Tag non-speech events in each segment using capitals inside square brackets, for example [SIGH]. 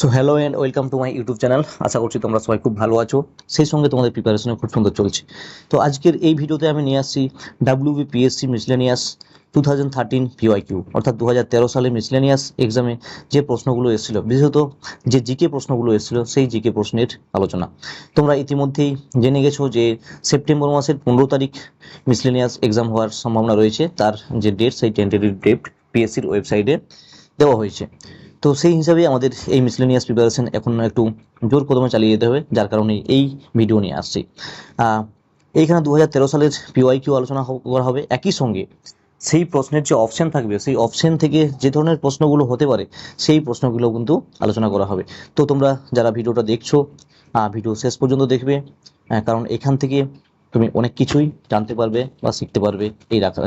So hello and welcome to my YouTube channel আশা করছি তোমরা সবাই খুব ভালো আছো। সেই সঙ্গে তোমাদের প্রিপারেশনে খুব সুন্দর চলছে। তো আজকের এই ভিডিওতে আমি নিয়ে আসছি WBPSC miscellaneous two thousand thirteen PYQ অর্থাৎ দু হাজার তেরো সালে মিসলেনিয়াস এক্সামে যে প্রশ্নগুলো এসেছিল, বিশেষত যে জিকে প্রশ্নগুলো এসেছিল, সেই জিকে প্রশ্নের আলোচনা। তোমরা ইতিমধ্যেই জেনে গেছো যে সেপ্টেম্বর মাসের পনেরো তারিখ মিসলেনিয়াস এক্সাম হওয়ার সম্ভাবনা রয়েছে। তার যে ডেট সেই টেন্টেটিভ ডেট পিএসসির ওয়েবসাইটে দেওয়া হয়েছে। তো সেই হিসাবে আমাদের এই মিসলেনিয়াস প্রিপারেশন এখন একটু জোর কদমে চালিয়ে যেতে হবে, যার কারণে এই ভিডিও নিয়ে আসছি। এইখানে দু হাজার তেরো সালের পিওয়াই কিউ আলোচনা করা হবে। একই সঙ্গে সেই প্রশ্নের যে অপশন থাকবে, সেই অপশন থেকে যে ধরনের প্রশ্নগুলো হতে পারে, সেই প্রশ্নগুলো কিন্তু আলোচনা করা হবে। তো তোমরা যারা ভিডিওটা দেখছ ভিডিও শেষ পর্যন্ত দেখবে কারণ এখান থেকে তুমি অনেক কিছুই জানতে পারবে বা শিখতে পারবে এই রাখা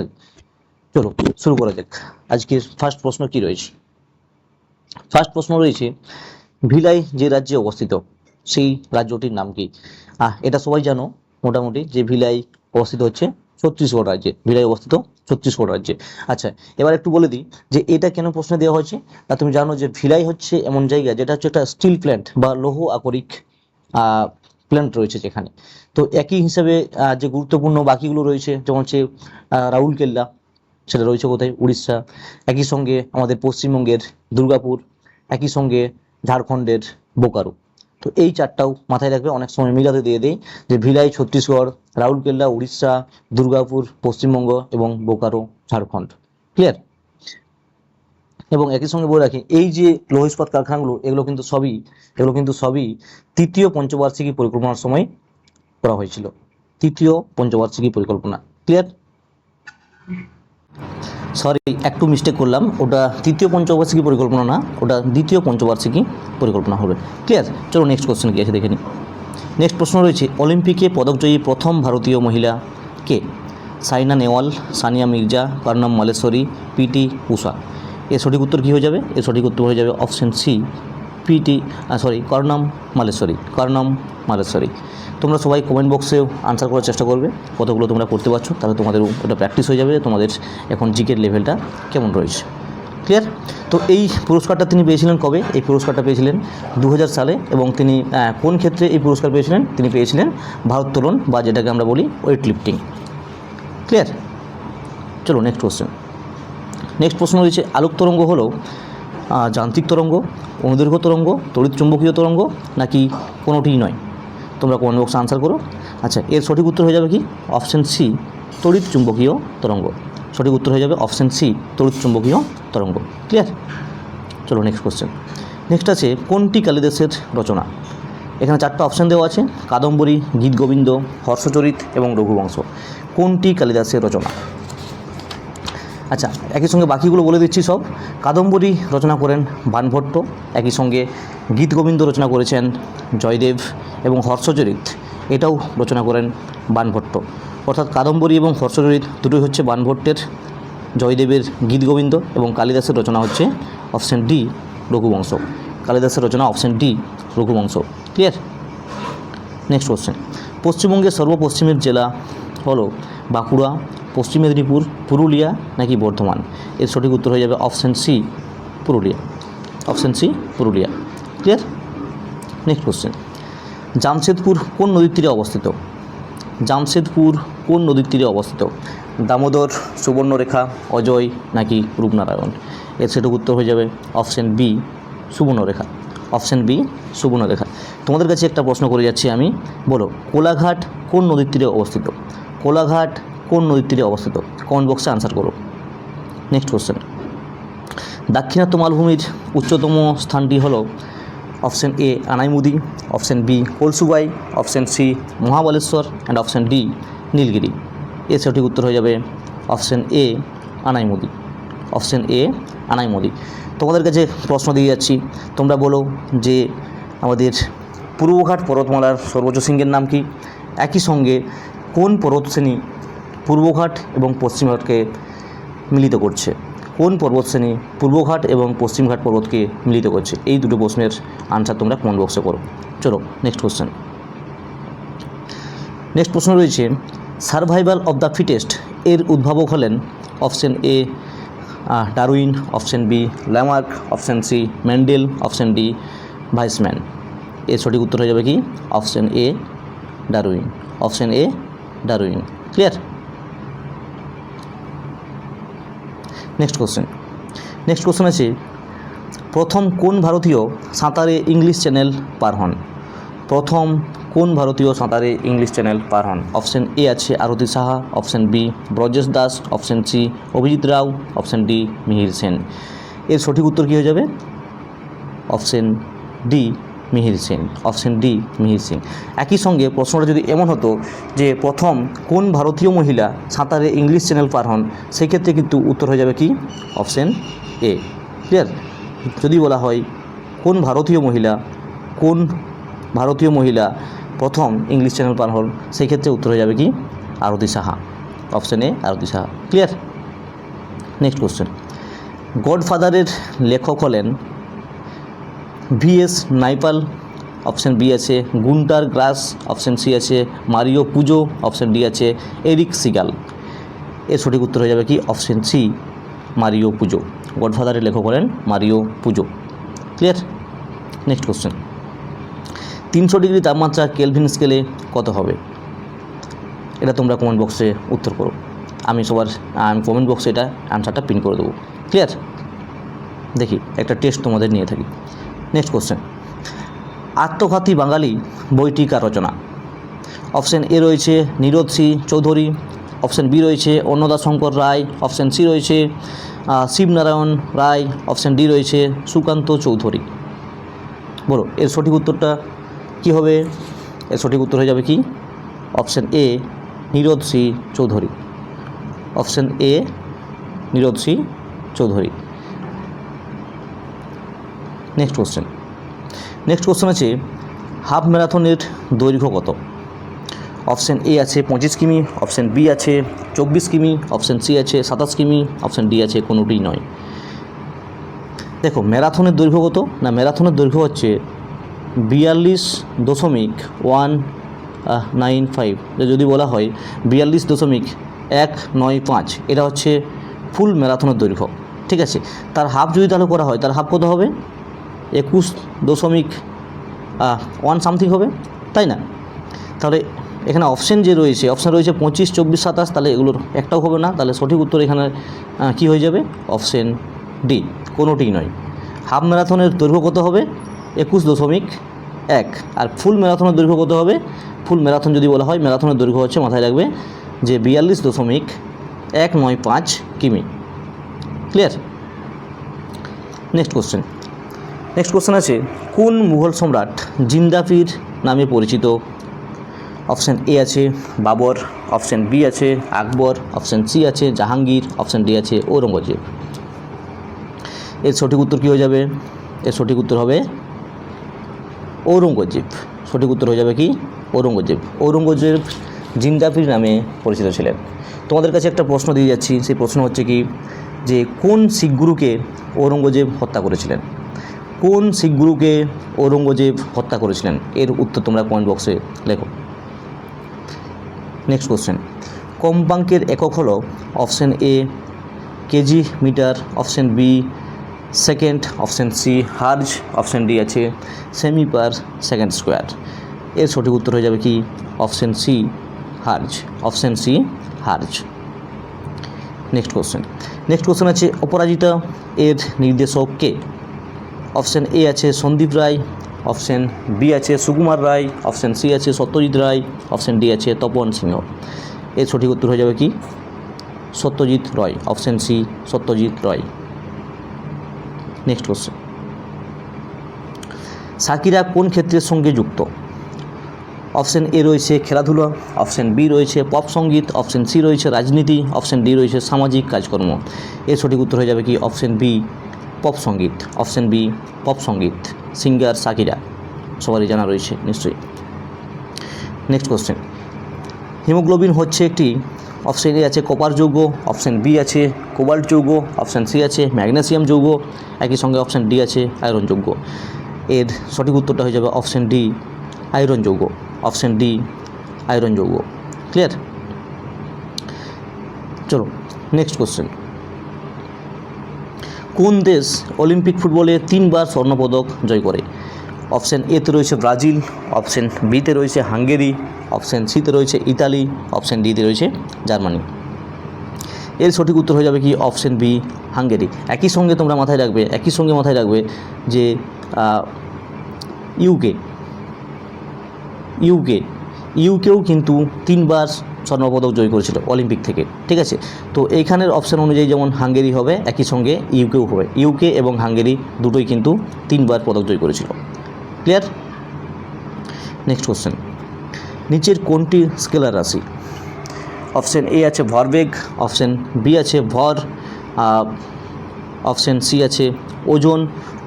চলো, শুরু করা যাক। আজকের ফার্স্ট প্রশ্ন কি রয়েছে? ফার্স্ট প্রশ্ন রয়েছে ভিলাই যে রাজ্যে অবস্থিত সেই রাজ্যটির নাম কি? আহ এটা সবাই জানো মোটামুটি যে ভিলাই অবস্থিত হচ্ছে ছত্তিশগড় রাজ্যে ভিলাই অবস্থিত ছত্তিশগড় রাজ্যে। আচ্ছা এবার একটু বলে দিই যে এটা কেন প্রশ্ন দেওয়া হয়েছে? তা তুমি জানো যে ভিলাই হচ্ছে এমন জায়গা যেটা হচ্ছে একটা স্টিল প্ল্যান্ট বা লৌহ আকরিক প্ল্যান্ট রয়েছে যেখানে। তো একই হিসাবে যে গুরুত্বপূর্ণ বাকিগুলো রয়েছে যেমন হচ্ছে আহ, রাউরকেল্লা সেটা রয়েছে কোথায়? উড়িষ্যা। একই সঙ্গে আমাদের পশ্চিমবঙ্গের দুর্গাপুর, একই সঙ্গে ঝাড়খণ্ডের বোকারো। তো এই চারটাও মাথায় রাখবে। অনেক সময় মিলাতে দিয়ে দেয় যে ভিলাই, ছত্তিশগড়, রাউরকেল্লা, উড়িষ্যা, দুর্গাপুর, পশ্চিমবঙ্গ এবং বোকারো, ঝাড়খণ্ড। ক্লিয়ার এবং একই সঙ্গে বলে রাখি, এই যে লৌহ ইস্পাত কারখানাগুলো, এগুলো কিন্তু সবই, এগুলো কিন্তু সবই তৃতীয় পঞ্চবার্ষিকী পরিকল্পনার সময় করা হয়েছিল। তৃতীয় পঞ্চবার্ষিকী পরিকল্পনা। ক্লিয়ার সরি একটু মিস্টেক করলাম। ওটা তৃতীয় পঞ্চবার্ষিকী পরিকল্পনা না, ওটা দ্বিতীয় পঞ্চবার্ষিকী পরিকল্পনা হবে। ক্লিয়ার চলো নেক্সট কোশ্চেন কি আছে দেখে নিই নেক্সট প্রশ্ন রয়েছে অলিম্পিকে পদকজয়ী প্রথম ভারতীয় মহিলা কে? সাইনা নেওয়াল সানিয়া মির্জা কর্ণম মালেশ্বরী পিটি উষা এর সঠিক উত্তর কী হয়ে যাবে? এর সঠিক উত্তর হয়ে যাবে option C PT sorry Karnam Malleswari Karnam Malleswari. তোমরা সবাই কমেন্ট বক্সেও আনসার করার চেষ্টা করবে, কতগুলো তোমরা করতে পারছ, তাহলে তোমাদের ওটা প্র্যাকটিস হয়ে যাবে, তোমাদের এখন জিকের লেভেলটা কেমন রয়েছে। ক্লিয়ার তো এই পুরস্কারটা তিনি পেয়েছিলেন কবে? এই পুরস্কারটা পেয়েছিলেন দু হাজার সালে এবং তিনি কোন ক্ষেত্রে এই পুরস্কার পেয়েছিলেন? তিনি পেয়েছিলেন ভারোত্তোলন বা যেটাকে আমরা বলি ওয়েট লিফটিং ক্লিয়ার চলো নেক্সট কোশ্চেন নেক্সট প্রশ্ন রয়েছে, আলোক তরঙ্গ হলো যান্ত্রিক তরঙ্গ, অনুদৈর্ঘ্য তরঙ্গ, তড়িৎ চুম্বকীয় তরঙ্গ নাকি কোনোটিই নয়? তোমরা কমেন্ট বক্সে আনসার করো। আচ্ছা এর সঠিক উত্তর হয়ে যাবে কি? অপশন সি তড়িৎ চুম্বকীয় তরঙ্গ। সঠিক উত্তর হয়ে যাবে অপশন সি তড়িৎ চুম্বকীয় তরঙ্গ। ক্লিয়ার চলো নেক্সট কোশ্চেন নেক্সট আছে, কোনটি কালিদাসের রচনা? এখানে চারটা অপশন দেওয়া আছে, কাদম্বরী, গীত গোবিন্দ, হর্ষচরিত এবং রঘুবংশ। কোনটি কালিদাসের রচনা? আচ্ছা একই সঙ্গে বাকিগুলো বলে দিচ্ছি সব। কাদম্বরী রচনা করেন বানভট্ট, একই সঙ্গে গীত গোবিন্দ রচনা করেছেন জয়দেব এবং হর্ষচরিত। এটাও রচনা করেন বানভট্ট। অর্থাৎ কাদম্বরী এবং হর্ষচরিত দুটোই হচ্ছে বানভট্টের, জয়দেবের গীত গোবিন্দ এবং কালিদাসের রচনা হচ্ছে অপশন ডি, রঘুবংশ। কালিদাসের রচনা option D, Raghuvamsha. Clear next question পশ্চিমবঙ্গের সর্বপশ্চিমের জেলা হলো বাঁকুড়া, পশ্চিম মেদিনীপুর, পুরুলিয়া নাকি বর্ধমান? এর সঠিক উত্তর হয়ে যাবে option C Purulia. Option C Purulia. Clear next question Jamshedpur কোন নদীর তীরে অবস্থিত? জামশেদপুর কোন নদীর তীরে অবস্থিত? দামোদর, সুবর্ণরেখা, অজয় নাকি রূপনারায়ণ? এর সঠিক উত্তর হয়ে যাবে option B Subarnarekha. Option B Subarnarekha. তোমাদের কাছে একটা প্রশ্ন করে যাচ্ছি আমি। বলো, কোলাঘাট কোন নদীর তীরে অবস্থিত? কোলাঘাট কোন নদীর তীরে অবস্থিত কমেন্ট বক্সে আনসার করো। নেক্সট কোশ্চেন দাক্ষিণাত্য মালভূমির উচ্চতম স্থানটি হল option A Anaimudi option B Kalsubai option C Mahabaleshwar and option D Nilgiri. এর সঠিক উত্তর হয়ে যাবে option A Anaimudi option A Anaimudi. তোমাদের কাছে প্রশ্ন দিয়ে যাচ্ছি, তোমরা বলো যে আমাদের পূর্বঘাট পর্বতমালার সর্বোচ্চ শৃঙ্গের নাম কি? একই সঙ্গে কোন পর্বতশ্রেণী পূর্বঘাট এবং পশ্চিমঘাটকে মিলিত করছে? কোন পর্বতশ্রেণী পূর্বঘাট এবং পশ্চিমঘাট পর্বতকে মিলিত করছে? এই দুটো প্রশ্নের আনসার তোমরা কমেন্ট বক্সে করো? চলো নেক্সট কোশ্চেন নেক্সট প্রশ্ন রয়েছে সার্ভাইভাল অফ দ্য ফিটেস্ট এর উদ্ভাবক হলেন option A Darwin option B Lamarck option C Mendel option D Weismann এর সঠিক উত্তর হয়ে যাবে কি? Option A Darwin option A Darwin clear next question next question আছে, প্রথম কোন ভারতীয় সাঁতারে ইংলিশ চ্যানেল পার হন? প্রথম কোন ভারতীয় সাঁতারে ইংলিশ চ্যানেল পার হন? অপশন এ আছে Arati Saha option B Brajesh Das option C Abhijit Rao option D Mihir Sen এর সঠিক উত্তর কী হয়ে যাবে? Option D Mihir Singh option D, Mihir Singh. একই সঙ্গে প্রশ্নটা যদি এমন হতো যে প্রথম কোন ভারতীয় মহিলা সাঁতারে ইংলিশ চ্যানেল পার হন সেই ক্ষেত্রে কিন্তু উত্তর হয়ে যাবে কি? Option A. ক্লিয়ার? যদি বলা হয় কোন ভারতীয় মহিলা, কোন ভারতীয় মহিলা প্রথম ইংলিশ চ্যানেল পার হন সেই ক্ষেত্রে উত্তর হয়ে যাবে কি? Arati Saha. Option A, Arati Saha. Clear? Next question. গডফাদারের লেখক হলেন ভিএস নাইপাল, অপশান বি আছে গুন্টার গ্রাস, অপশন সি আছে মারিও পুজো, অপশন ডি আছে এরিক সিগাল। এর সঠিক উত্তর হয়ে যাবে কি? অপশন সি, মারিও পুজো। গডফাদারের লেখক হলেন Mario Puzo. Clear next question তিনশো ডিগ্রি তাপমাত্রা কেলভিন স্কেলে কত হবে? এটা তোমরা কমেন্ট বক্সে উত্তর করো। আমি সবার আমি কমেন্ট বক্সে এটা অ্যান্সারটা পিন করে দেবো। ক্লিয়ার দেখি, একটা টেস্ট তোমাদের নিয়ে থাকি। নেক্সট কোশ্চেন আত্মঘাতী বাঙালি বইটি কার রচনা? অপশন এ রয়েছে Nirad C Chaudhuri. Option B রয়েছে অন্নদা শঙ্কর রায়। অপশন সি রয়েছে শিবনারায়ণ রায়। অপশন ডি রয়েছে সুকান্ত চৌধুরী। বলো, এর সঠিক উত্তরটা কি হবে? এর সঠিক উত্তর হয়ে যাবে কি? Option A Nirad C Chaudhuri. Option A Nirad C Chaudhuri. Next question next question আছে হাফ ম্যারাথনের দৈর্ঘ্য কত? অপশান এ আছে পঁচিশ কিমি অপশান বি আছে চব্বিশ কিমি অপশান সি আছে সাতাশ কিমি অপশন ডি আছে কোনোটিই নয়। দেখো ম্যারাথনের দৈর্ঘ্য কত? না ম্যারাথনের দৈর্ঘ্য হচ্ছে বিয়াল্লিশ দশমিক ওয়ান নাইন ফাইভ। যদি বলা হয় বিয়াল্লিশ দশমিক এক, নয়, পাঁচ, এটা হচ্ছে ফুল ম্যারাথনের দৈর্ঘ্য। ঠিক আছে? তার হাফ যদি তাহলে করা হয়, তার হাফ কত হবে? একুশ দশমিক ওয়ান সামথিং হবে, তাই না? তাহলে এখানে অপশন যে রয়েছে অপশান রয়েছে পঁচিশ, চব্বিশ, সাতাশ, তাহলে এগুলোর একটাও হবে না, তাহলে সঠিক উত্তর এখানে কি হয়ে যাবে? অপশন ডি কোনোটিই নয়। হাফ ম্যারাথনের দৈর্ঘ্য কত হবে? একুশ দশমিক এক। আর ফুল ম্যারাথনের দৈর্ঘ্য কত হবে? ফুল ম্যারাথন যদি বলা হয় ম্যারাথনের দৈর্ঘ্য হচ্ছে মাথায় রাখবে যে বিয়াল্লিশ দশমিক এক নয় পাঁচ কিমি। Clear next question next question আছে, কোন মুঘল সম্রাট জিন্দাফির নামে পরিচিত? অপশান এ আছে, বাবর। অপশান বি আছে, আকবর। অপশান সি আছে, জাহাঙ্গীর। অপশান ডি আছে, ঔরঙ্গজেব। এর সঠিক উত্তর কী হয়ে যাবে? এর সঠিক উত্তর হবে ঔরঙ্গজেব। সঠিক উত্তর হয়ে যাবে কি? ঔরঙ্গজেব। ঔরঙ্গজেব জিন্দাফির নামে পরিচিত ছিলেন। তোমাদের কাছে একটা প্রশ্ন দিয়ে যাচ্ছি, সেই প্রশ্ন হচ্ছে কি, যে কোন শিখ গুরুকে ঔরঙ্গজেব হত্যা করেছিলেন? কোন শিখ গুরুকে ঔরঙ্গজেব হত্যা করেছিলেন? এর উত্তর তোমরা কমেন্ট বক্সে লেখো। নেক্সট কোশ্চেন কম্পাঙ্কের একক হলো option A KG metre option B second option C hertz option D আছে সেমি পার সেকেন্ড স্কোয়ার এর সঠিক উত্তর হয়ে যাবে কি? Option C hertz option C hertz. Next question next question আছে, অপরাজিতা এর নির্দেশক কে? অপশন এ আছে সন্দীপ রায়, অপশন বি আছে সুকুমার রায়, অপশন সি আছে সত্যজিৎ রায়, অপশন ডি আছে তপন সিংহ। এর সঠিক উত্তর হয়ে যাবে কি? Satyajit Ray, option C Satyajit Ray. Next question Shakira কোন ক্ষেত্রের সঙ্গে যুক্ত? অপশন এ রয়েছে খেলাধুলা, অপশন বি রয়েছে পপ সংগীত, অপশন সি রয়েছে রাজনীতি, অপশন ডি রয়েছে সামাজিক কাজকর্ম। এর সঠিক উত্তর হয়ে যাবে কি? অপশন বি পপ সংগীত অপশন বি, পপ সংগীত সিঙ্গার সাকিরা। সবারই জানা রয়েছে, নিশ্চয়ই। নেক্সট কোশ্চেন হিমোগ্লোবিন হচ্ছে একটি অপশন এ আছে কপার যৌগ, অপশন বি আছে কোবাল্ট যৌগ, অপশন সি আছে ম্যাগনেসিয়াম যৌগ, একই সঙ্গে অপশন ডি আছে আয়রন যৌগ। এর সঠিক উত্তরটা হয়ে যাবে অপশন ডি, আয়রন যৌগ, অপশন ডি, আয়রন যৌগ। ক্লিয়ার চলো নেক্সট কোশ্চেন কোন দেশ অলিম্পিক ফুটবলে তিনবার স্বর্ণপদক জয় করে? অপশান এতে রয়েছে ব্রাজিল, অপশান বিতে রয়েছে হাঙ্গেরি, অপশান সিতে রয়েছে ইতালি, অপশান ডিতে রয়েছে জার্মানি। এর সঠিক উত্তর হয়ে যাবে কি? Option B, Hungary. একই সঙ্গে তোমরা মাথায় রাখবে, একই সঙ্গে মাথায় রাখবে যে ইউকে ইউকে, ইউকেও কিন্তু তিনবার স্বর্ণপদক জয় করেছিল অলিম্পিক থেকে, ঠিক আছে? তো এইখানের অপশান অনুযায়ী যেমন হাঙ্গেরি হবে, একই সঙ্গে ইউকেও হবে। ইউকে এবং হাঙ্গেরি দুটোই কিন্তু তিনবার পদক জয় করেছিল। ক্লিয়ার নেক্সট কোশ্চেন নিচের কোনটি স্কেলার রাশি? অপশান এ আছে ভরবেগ অপশান বি আছে ভর অপশান সি আছে ওজন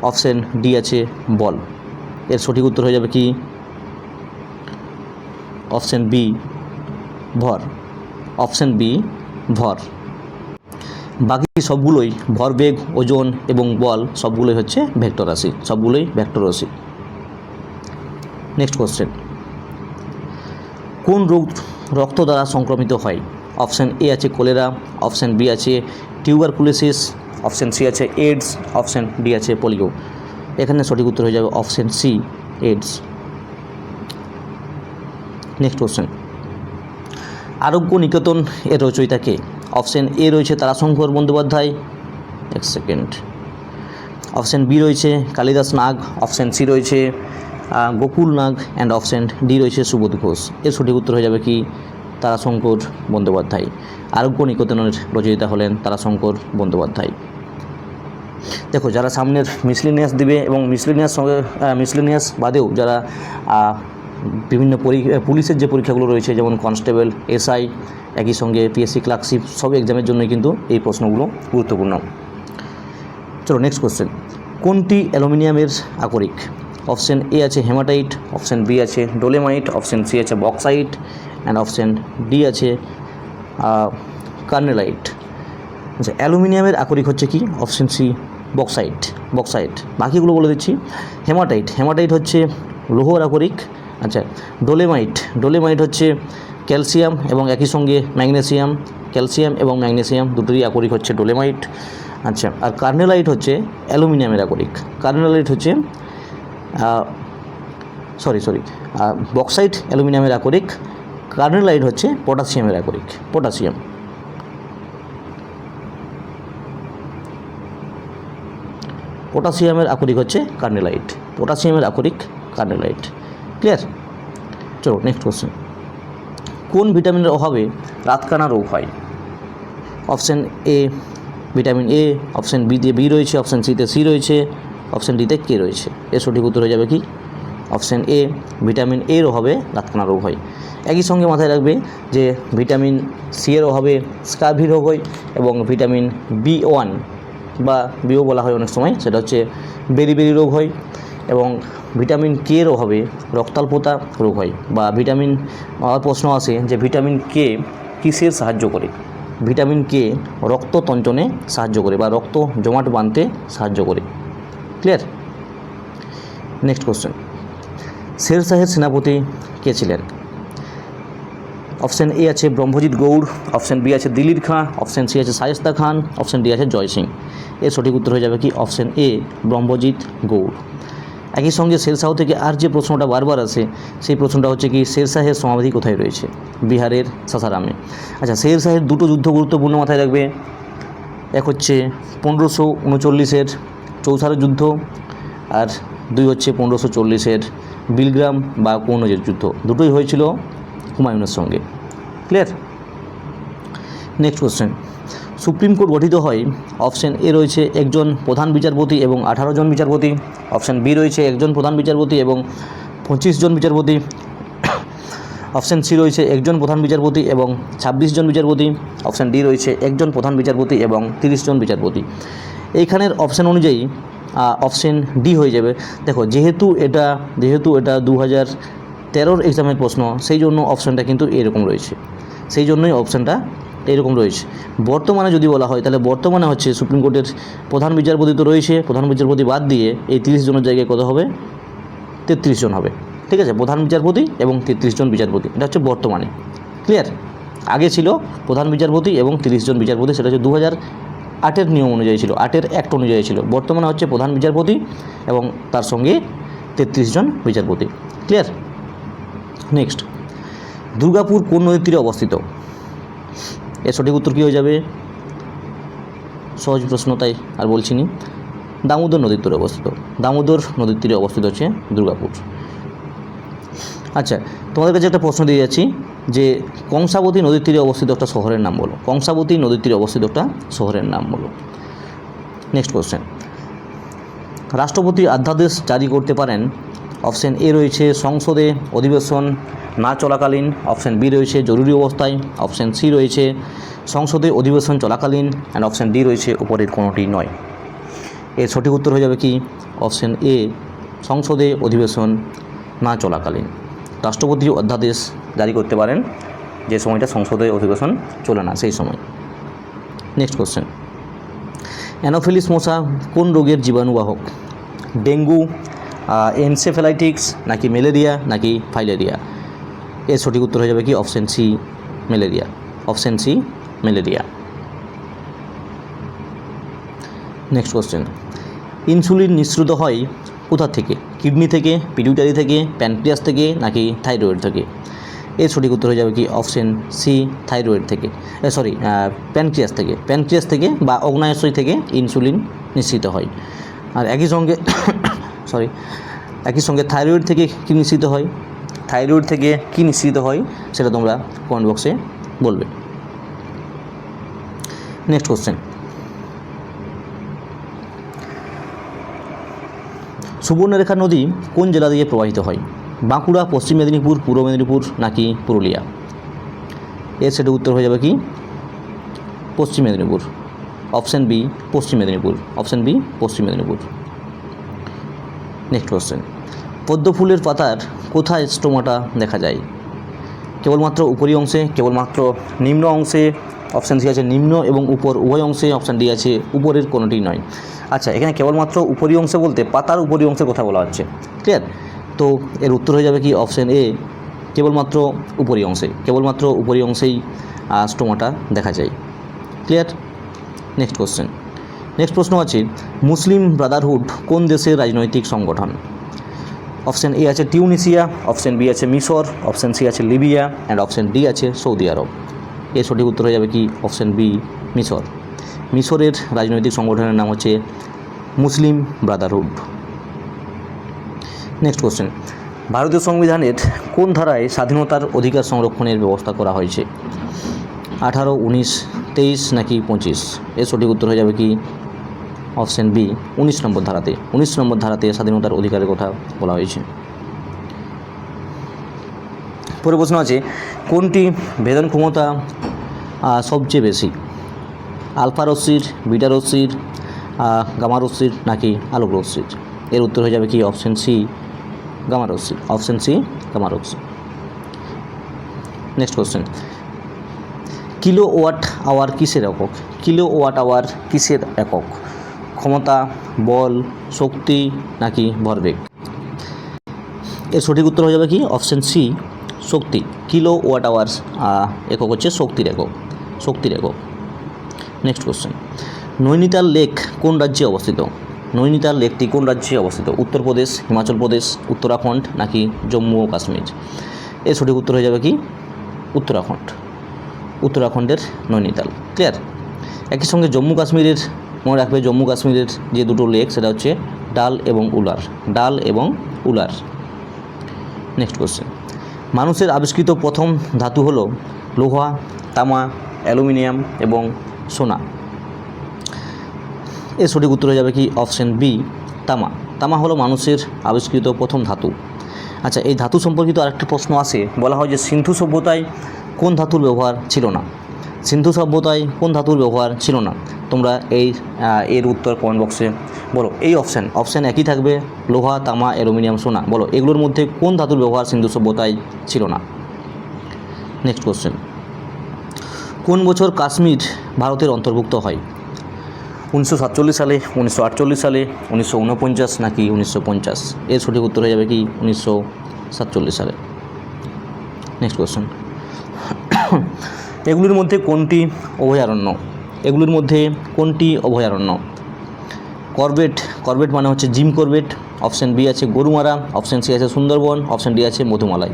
অপশান ডি আছে বল। এর সঠিক উত্তর হয়ে যাবে কি? অপশান বি ভর। অপশান বি, ভর। বাকি সবগুলোই ভরবেগ ওজন এবং বল সবগুলোই হচ্ছে ভেক্টর রাশি, সবগুলোই ভেক্টর রাশি। নেক্সট কোশ্চেন কোন রোগ, রক্ত দ্বারা সংক্রমিত হয়? অপশান এ আছে কোলেরা, অপশান বি আছে টিউবারকুলোসিস, অপশান সি আছে এইডস অপশান ডি আছে পোলিও। এখানে সঠিক উত্তর হয়ে যাবে option C AIDS next question Arogya Niketan এর রচয়িতা কে অপশান এ রয়েছে তারাশঙ্কর বন্দ্যোপাধ্যায়। এক সেকেন্ড অপশন বি রয়েছে কালিদাস নাগ। অপশন সি রয়েছে Gokul Nag. And option D রয়েছে সুবোধ ঘোষ। এর সঠিক উত্তর হয়ে যাবে কি? তারাশঙ্কর বন্দ্যোপাধ্যায়। আরোগ্য নিকেতনের রচয়িতা হলেন তারাশঙ্কর বন্দ্যোপাধ্যায়। দেখো, যারা সামনের মিসলিনিয়াস দিবে এবং মিসলিনিয়াস সঙ্গে মিসলিনিয়াস বাদেও যারা বিভিন্ন পুলিশের যে পরীক্ষাগুলো রয়েছে, যেমন কনস্টেবল, এসআই, একই সঙ্গে পিএসসি ক্লার্কশিপ সব এক্সামের জন্যই কিন্তু এই প্রশ্নগুলো গুরুত্বপূর্ণ। চলো নেক্সট কোশ্চেন কোনটি অ্যালুমিনিয়ামের আকরিক? অপশান এ আছে হেমাটাইট অপশান বি আছে ডোলেমাইট অপশান সি আছে বক্সাইট অ্যান্ড অপশান ডি আছে কার্নেলাইট। আচ্ছা অ্যালুমিনিয়ামের আকরিক হচ্ছে কি? Option C bauxite. বক্সাইট। বাকিগুলো বলে দিচ্ছি। হেমাটাইট। হেমাটাইট হচ্ছে লোহর আকরিক আচ্ছা ডোলেমাইট। ডোলেমাইট হচ্ছে ক্যালসিয়াম এবং একই সঙ্গে ম্যাগনেসিয়াম, ক্যালসিয়াম এবং ম্যাগনেসিয়াম দুটোরই আকরিক হচ্ছে ডোলেমাইট। আচ্ছা আর কার্নেলাইট হচ্ছে অ্যালুমিনিয়ামের আকরিক। কার্নেলাইট হচ্ছে সরি সরি বক্সাইট অ্যালুমিনিয়ামের আকরিক, কার্নেলাইট হচ্ছে পটাশিয়ামের আকরিক, পটাশিয়াম। পটাশিয়ামের আকরিক হচ্ছে কার্নেলাইট, পটাশিয়ামের আকরিক, কার্নেলাইট। ক্লিয়ার চলো নেক্সট কোশ্চেন কোন ভিটামিনের অভাবে রাতকানা রোগ হয়? Option A vitamin A option B বিতে বি রয়েছে অপশান সিতে সি রয়েছে অপশান ডিতে কে রয়েছে। এর সঠিক উত্তর হয়ে যাবে কি? অপশান এ ভিটামিন এর অভাবে রাতকানা রোগ হয়। একই সঙ্গে মাথায় রাখবে যে ভিটামিন সি এর অভাবে স্কার্ভি রোগ হয় এবং ভিটামিন বি ওয়ান বা বিও বলা হয় অনেক সময়, সেটা হচ্ছে বেরি বেরি রোগ হয় এবং ভিটামিন কে এর অভাবে রক্তাল্পতা রোগ হয় বা ভিটামিন আমার প্রশ্ন আসে যে ভিটামিন কে কিসের সাহায্য করে? ভিটামিন কে রক্ত তঞ্চনে সাহায্য করে বা রক্ত জমাট বাঁধতে সাহায্য করে। ক্লিয়ার নেক্সট কোশ্চেন শের শাহের সেনাপতি কে ছিলেন? অপশান এ আছে ব্রহ্মজিৎ গৌড় অপশান বি আছে দিলীর খাঁ অপশান সি আছে শায়েস্তা খান অপশান ডি আছে জয় সিং। এর সঠিক উত্তর হয়ে যাবে কি? Option A Brahmajit Gaur. একই সঙ্গে শেরশাহ থেকে আর যে প্রশ্নটা বারবার আসে, সেই প্রশ্নটা হচ্ছে কি শেরশাহের সমাধি কোথায় রয়েছে? বিহারের সাসারামে। আচ্ছা শেরশাহের দুটো যুদ্ধ গুরুত্বপূর্ণ মাথায় রাখবে। এক হচ্ছে পনেরোশো উনচল্লিশের চৌসারের যুদ্ধ, আর দুই হচ্ছে পনেরোশো চল্লিশের বিলগ্রাম বা কৌনজের যুদ্ধ। দুটোই হয়েছিল হুমায়ুনের সঙ্গে। Clear next question supreme court গঠিত হয়, অপশান এ রয়েছে একজন প্রধান বিচারপতি এবং আঠারো জন বিচারপতি, অপশান বি রয়েছে একজন প্রধান বিচারপতি এবং পঁচিশ জন বিচারপতি, অপশান সি রয়েছে একজন প্রধান বিচারপতি এবং ছাব্বিশ জন বিচারপতি, অপশান ডি রয়েছে একজন প্রধান বিচারপতি এবং তিরিশ জন বিচারপতি। এইখানের অপশান অনুযায়ী অপশান ডি হয়ে যাবে। দেখো, যেহেতু এটা যেহেতু এটা দু হাজার তেরোর এক্সামের প্রশ্ন, সেই জন্য অপশানটা কিন্তু এরকম রয়েছে। সেই জন্যই অপশানটা এরকম রয়েছে। বর্তমানে যদি বলা হয়, তাহলে বর্তমানে হচ্ছে সুপ্রিম কোর্টের প্রধান বিচারপতি তো রয়েছে। প্রধান বিচারপতি বাদ দিয়ে এই তিরিশ জনের জায়গায় কত হবে? তেত্রিশ জন হবে। ঠিক আছে? প্রধান বিচারপতি এবং তেত্রিশ জন বিচারপতি। এটা হচ্ছে বর্তমানে। ক্লিয়ার আগে ছিল প্রধান বিচারপতি এবং তিরিশ জন বিচারপতি। সেটা হচ্ছে দু হাজার আটের নিয়ম অনুযায়ী ছিল। আটের অ্যাক্ট অনুযায়ী ছিল। বর্তমানে হচ্ছে প্রধান বিচারপতি এবং তার সঙ্গে তেত্রিশ জন বিচারপতি। ক্লিয়ার নেক্সট দুর্গাপুর কোন নদীর তীরে অবস্থিত? এর সঠিক উত্তর কী হয়ে যাবে? সহজ প্রশ্ন, তাই আর বলছি নি। দামোদর নদীর তীরে অবস্থিত। দামোদর নদীর তীরে অবস্থিত হচ্ছে দুর্গাপুর। আচ্ছা তোমাদের কাছে একটা প্রশ্ন দিয়ে যাচ্ছি যে, কংসাবতী নদীর তীরে অবস্থিত একটা শহরের নাম বলো। কংসাবতী নদীর তীরে অবস্থিত একটা শহরের নাম বলো। নেক্সট কোশ্চেন রাষ্ট্রপতি অধ্যাদেশ জারি করতে পারেন অপশন এ রয়েছে সংসদে অধিবেশন না চলাকালীন। অপশন বি রয়েছে জরুরি অবস্থায়। অপশন সি রয়েছে সংসদে অধিবেশন চলাকালীন অ্যান্ড অপশন ডি রয়েছে উপরের কোনোটি নয়। এর সঠিক উত্তর হয়ে যাবে কি? অপশন এ সংসদে অধিবেশন না চলাকালীন। রাষ্ট্রপতি অধ্যাদেশ জারি করতে পারেন। যে সময়টা সংসদে অধিবেশন চলে না, সেই সময়। Next question. অ্যানোফিলিস মশা কোন রোগের জীবাণুবাহক? ডেঙ্গু এনসেফেলাইটিক্স নাকি ম্যালেরিয়া নাকি ফাইলেরিয়া এর সঠিক উত্তর হয়ে যাবে কি? Option C malaria option C malaria next question insulin নিঃসৃত হয় কোথা থেকে? কিডনি থেকে পিডিউটারি থেকে প্যানক্রিয়াস থেকে, নাকি থাইরয়েড থেকে? এর সঠিক উত্তর হয়ে যাবে কি? অপশন সি থাইরয়েড থেকে। সরি প্যানক্রিয়াস থেকে। প্যানক্রিয়াস থেকে বা অগ্নাশয় থেকে ইনসুলিন নিঃসৃত হয়। আর একই সঙ্গে সরি একই সঙ্গে থাইরয়েড থেকে কী নিঃসৃত হয়? থাইরয়েড থেকে কী নিঃসৃত হয়? সেটা তোমরা কমেন্ট বক্সে বলবে। নেক্সট কোশ্চেন সুবর্ণরেখা নদী কোন জেলা দিয়ে প্রবাহিত হয়? বাঁকুড়া, পশ্চিম মেদিনীপুর, পূর্ব মেদিনীপুর নাকি পুরুলিয়া? এর সেটা উত্তর হয়ে যাবে কি? পশ্চিম মেদিনীপুর। অপশান বি পশ্চিম মেদিনীপুর। অপশান বি পশ্চিম মেদিনীপুর। নেক্সট কোশ্চেন পদ্ম ফুলের পাতার কোথায় স্টোমাটা দেখা যায়? কেবলমাত্র উপরি অংশে, কেবলমাত্র নিম্ন অংশে, অপশান সি আছে নিম্ন এবং উপর উভয় অংশে, অপশান ডি আছে উপরের কোনোটি নয়। আচ্ছা এখানে কেবলমাত্র উপরি অংশে বলতে পাতার উপরি অংশে কথা বলা হচ্ছে। ক্লিয়ার? তো এর উত্তর হয়ে যাবে কি অপশান এ, কেবলমাত্র উপরি অংশে, কেবলমাত্র উপরি অংশেই স্টোমাটা দেখা যায়। ক্লিয়ার? Next question. নেক্সট প্রশ্ন আছে, মুসলিম ব্রাদারহুড কোন দেশের রাজনৈতিক সংগঠন? অপশান এ আছে টিউনিসিয়া অপশান বি আছে মিশর, অপশান সি আছে লিবিয়া অ্যান্ড অপশান ডি আছে সৌদি আরব। এর সঠিক উত্তর হয়ে যাবে কি? অপশান বি, মিশর। মিশরের রাজনৈতিক সংগঠনের নাম হচ্ছে মুসলিম ব্রাদারহুড। Next question. ভারতীয় সংবিধানের কোন ধারায় স্বাধীনতার অধিকার সংরক্ষণের ব্যবস্থা করা হয়েছে? আঠারো, উনিশ, তেইশ নাকি পঁচিশ? এর সঠিক উত্তর হয়ে যাবে কি? অপশান বি, উনিশ নম্বর ধারাতে। উনিশ নম্বর ধারাতে স্বাধীনতার অধিকারের কথা বলা হয়েছে। পরে প্রশ্ন আছে, কোনটি ভেদন ক্ষমতা সবচেয়ে বেশি? আলফা রশ্মির, বিটা রশ্মির গামা রশ্মির নাকি আলোক রশ্মির? এর উত্তর হয়ে যাবে কি অপশান সি, গামা রশ্মি অপশান সি, গামা রশ্মি next question. Kilo watt hour কিসের একক? কিলো ওয়াট আওয়ার কিসের একক? ক্ষমতা, বল, শক্তি নাকি ভরবেগ এর সঠিক উত্তর হয়ে যাবে কি? অপশান সি, শক্তি। Kilowatt hours. একক হচ্ছে শক্তির একক। শক্তির একক। Next question. নৈনিতাল লেক কোন রাজ্যে অবস্থিত? নৈনিতাল লেকটি কোন রাজ্যে অবস্থিত? উত্তরপ্রদেশ, হিমাচল প্রদেশ, উত্তরাখণ্ড নাকি জম্মু ও কাশ্মীর? এর সঠিক উত্তর হয়ে যাবে কি? উত্তরাখণ্ড। উত্তরাখণ্ডের নৈনিতাল। ক্লিয়ার? একই সঙ্গে জম্মু কাশ্মীরের মনে রাখবে জম্মু কাশ্মীরের যে দুটো লেক, সেটা হচ্ছে ডাল এবং উলার। ডাল এবং উলার। নেক্সট কোশ্চেন মানুষের আবিষ্কৃত প্রথম ধাতু হলো লোহা, তামা, অ্যালুমিনিয়াম এবং সোনা। এর সঠিক উত্তর হয়ে যাবে কি? অপশন বি তামা। তামা হলো মানুষের আবিষ্কৃত প্রথম ধাতু। আচ্ছা এই ধাতু সম্পর্কিত আরেকটি প্রশ্ন আসে বলা হয় যে সিন্ধু সভ্যতায় কোন ধাতুর ব্যবহার ছিল না? সিন্ধু সভ্যতায় কোন ধাতুর ব্যবহার ছিল না? তোমরা এই এর উত্তর কমেন্ট বক্সে বলো। এই অপশান অপশান একই থাকবে, লোহা, তামা, অ্যালুমিনিয়াম, সোনা। বলো, এগুলোর মধ্যে কোন ধাতুর ব্যবহার সিন্ধু সভ্যতায় ছিল না? নেক্সট কোশ্চেন কোন বছর কাশ্মীর ভারতের অন্তর্ভুক্ত হয়? উনিশশো সাতচল্লিশ সালে, উনিশশো আটচল্লিশ সালে, উনিশশো উনপঞ্চাশ নাকি উনিশশো পঞ্চাশ? এর সঠিক উত্তর হয়ে যাবে কি উনিশশো সাতচল্লিশ সালে। নেক্সট কোশ্চেন [COUGHS] এগুলির মধ্যে কোনটি অভয়ারণ্য? এগুলির মধ্যে কোনটি অভয়ারণ্য? করবেট করবেট মানে হচ্ছে জিম করবেট অপশান বি আছে গরুমারা অপশান সি আছে সুন্দরবন অপশান ডি আছে মধুমালাই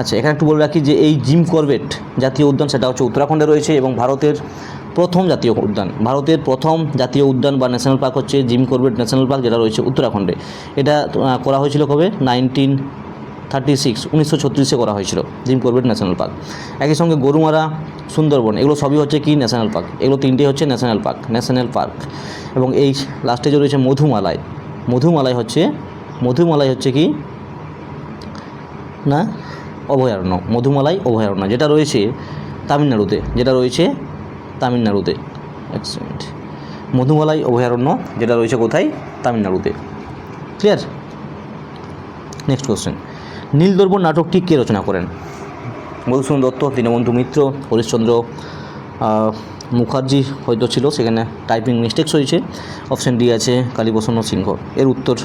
আচ্ছা এখানে একটু বলে রাখি যে এই জিম করবেট জাতীয় উদ্যান সেটা হচ্ছে উত্তরাখণ্ডে রয়েছে এবং ভারতের প্রথম জাতীয় উদ্যান। ভারতের প্রথম জাতীয় উদ্যান বা ন্যাশনাল পার্ক হচ্ছে জিম করবেট ন্যাশনাল পার্ক যেটা রয়েছে উত্তরাখণ্ডে। এটা করা হয়েছিল কবে? নাইনটিন থার্টি সিক্স উনিশশো ছত্রিশে করা হয়েছিল জিম করবেট ন্যাশনাল পার্ক একই সঙ্গে গরুমারা, সুন্দরবন, এগুলো সবই হচ্ছে কি ন্যাশনাল পার্ক এগুলো তিনটে হচ্ছে ন্যাশনাল পার্ক ন্যাশনাল পার্ক এবং এই লাস্টে যে রয়েছে মধুমালাই মধুমালাই হচ্ছে মধুমালাই হচ্ছে কি? না, অভয়ারণ্য, মধুমালাই, অভয়ারণ্য, যেটা রয়েছে তামিলনাড়ুতে, যেটা রয়েছে তামিলনাড়ুতে। সেকেন্ড মধুমালাই, অভয়ারণ্য, যেটা রয়েছে কোথায়? তামিলনাড়ুতে। ক্লিয়ার নেক্সট কোশ্চেন নীলদর্পণ নাটকটি কে রচনা করেন? মধুসূদন দত্ত, দীনবন্ধু মিত্র, হরিশ্চন্দ্র মুখার্জি হয়তো ছিল, সেখানে টাইপিং মিস্টেক্স হয়েছে। অপশান ডি আছে কালীপ্রসন্ন সিংহ। এর উত্তর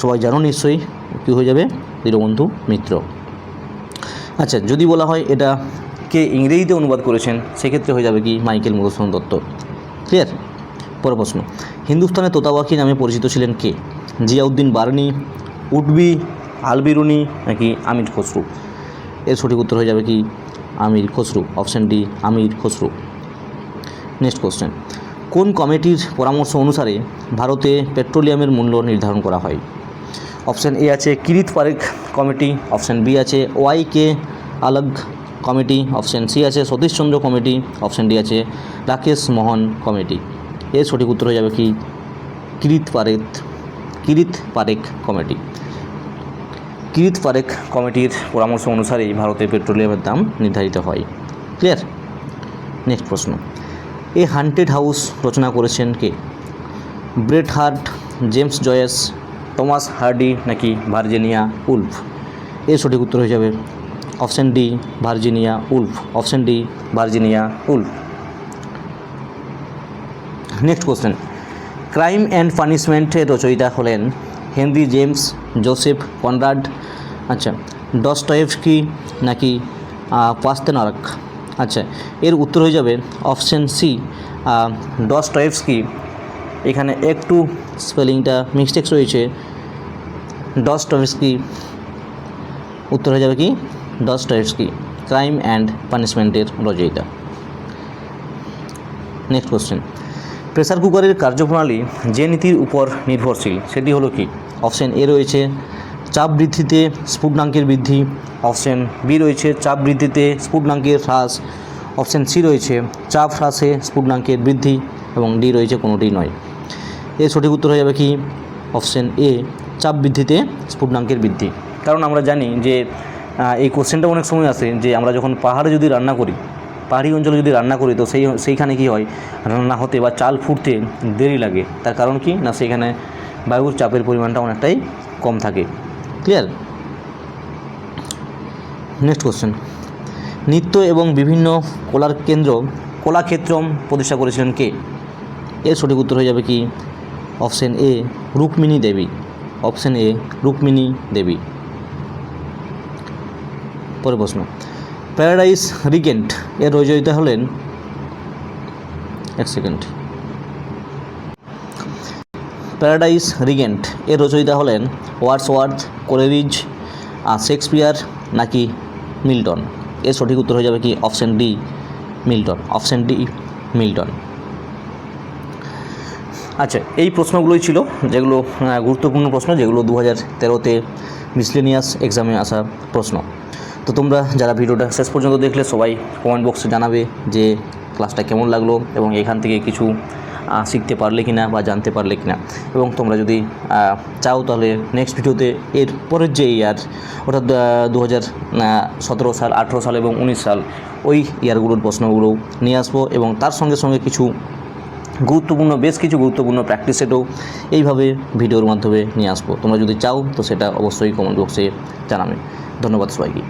সবাই জানো নিশ্চয়ই, কী হয়ে যাবে? দীনবন্ধু মিত্র। আচ্ছা যদি বলা হয় এটা কে ইংরেজিতে অনুবাদ করেছেন, সেক্ষেত্রে হয়ে যাবে কি মাইকেল মধুসূদন দত্ত। ক্লিয়ার পরের প্রশ্ন। হিন্দুস্তানের তোতাবাকি নামে পরিচিত ছিলেন কে? জিয়াউদ্দিন বার্নি, উডবি আলবিরুনি নাকি আমির খসরু? এর সঠিক উত্তর হয়ে যাবে কি? Amir Khusrau option D Amir Khusrau. Next question কোন কমিটির পরামর্শ অনুসারে ভারতে পেট্রোলিয়ামের মূল্য নির্ধারণ করা হয়? অপশান এ আছে Kirit Parekh committee option B আছে Y K Alagh committee option C আছে সতীশচন্দ্র কমিটি অপশান ডি আছে রাকেশ মোহন কমিটি। এর সঠিক উত্তর হয়ে যাবে কি? কিরিত পারেখ কিরিত পারেখ কমিটি। কিরিত পারেখ কমিটির পরামর্শ অনুসারেই ভারতে পেট্রোলিয়ামের দাম নির্ধারিত হয়। ক্লিয়ার? নেক্সট প্রশ্ন। এ হান্টেড হাউস রচনা করেছেন কে? Bret Harte, James Joyce, Thomas Hardy নাকি ভার্জিনিয়া উলফ? এর সঠিক উত্তর হয়ে যাবে option D, Virginia Woolf. Option D, Virginia Woolf. Next question. Crime and পানিশমেন্টের রচয়িতা হলেন হেনরি জেমস জোসেফ কনরাড। আচ্ছা ডস্টয়েভস্কি নাকি পাস্তেনারক আচ্ছা এর উত্তর হয়ে যাবে অপশান সি ডস্টয়েভস্কি। এখানে একটু স্পেলিংটা মিস্টেক্স রয়েছে। ডস্টয়েভস্কি, উত্তর হয়ে যাবে কি? ডস্টয়েভস্কি, ক্রাইম অ্যান্ড পানিশমেন্টের রচয়িতা। Next question. প্রেসার কুকারের কার্যপ্রণালী যে নীতির উপর নির্ভরশীল, সেটি হলো কি? অপশন এ রয়েছে। চাপ বৃদ্ধিতে স্ফুটনাঙ্কের বৃদ্ধি, অপশন বি রয়েছে চাপ বৃদ্ধিতে স্ফুটনাঙ্কের হ্রাস, অপশন সি রয়েছে চাপ হ্রাসে স্ফুটনাঙ্কের বৃদ্ধি এবং ডি রয়েছে কোনোটি নয়। এর সঠিক উত্তর হয়ে যাবে কি? অপশন এ চাপ বৃদ্ধিতে স্ফুটনাঙ্কের বৃদ্ধি। কারণ আমরা জানি যে এই কোশ্চেনটা অনেক সময় আসে যে আমরা যখন পাহাড়ে যদি রান্না করি, পাহাড়ি অঞ্চলে যদি রান্না করি, তো সেই, সেইখানে কি হয়? রান্না হতে বা চাল ফুটতে দেরি লাগে। তার কারণ কি? না সেখানে বায়ুর চাপের পরিমাণটা অনেকটাই কম থাকে। ক্লিয়ার নেক্সট কোশ্চেন নৃত্য এবং বিভিন্ন কলার কেন্দ্র, কলাক্ষেত্রম প্রতিষ্ঠা করেছিলেন কে? এর সঠিক উত্তর হয়ে যাবে কি? Option A Rukmini Devi. Option A Rukmini Devi. পরের প্রশ্ন। প্যারাডাইস রিগেন্ট এর রচয়িতা হলেন, এক সেকেন্ড প্যারাডাইস রিগেন্ট এর রচয়িতা হলেন ওয়ার্ডসওয়ার্থ, কোলেরিজ আর শেক্সপিয়ার নাকি মিল্টন? এর সঠিক উত্তর হয়ে যাবে কি? Option D, Milton. Option D, Milton. আচ্ছা এই প্রশ্নগুলোই ছিল যেগুলো গুরুত্বপূর্ণ প্রশ্ন যেগুলো দু হাজার তেরোতে মিসলেনিয়াস এক্সামে আসা প্রশ্ন। তো তোমরা যারা ভিডিওটা শেষ পর্যন্ত দেখলে সবাই কমেন্ট বক্সে জানাবে যে ক্লাসটা কেমন লাগল এবং এখান থেকে কিছু শিখতে পারলে কিনা বা জানতে পারলে কিনা। এবং তোমরা যদি চাও তাহলে নেক্সট ভিডিওতে এর পরের যে ইয়ার অর্থাৎ দু হাজার সতেরো সাল, আঠেরো সাল এবং উনিশ সাল, ওই ইয়ারগুলোর প্রশ্নগুলো নিয়ে আসব এবং তার সঙ্গে সঙ্গে কিছু গুরুত্বপূর্ণ, বেশ কিছু গুরুত্বপূর্ণ প্র্যাকটিস সেটও এইভাবে ভিডিওর মাধ্যমে নিয়ে আসব। তোমরা যদি চাও তো সেটা অবশ্যই কমেন্ট বক্সে জানাবে। ধন্যবাদ সবাইকে।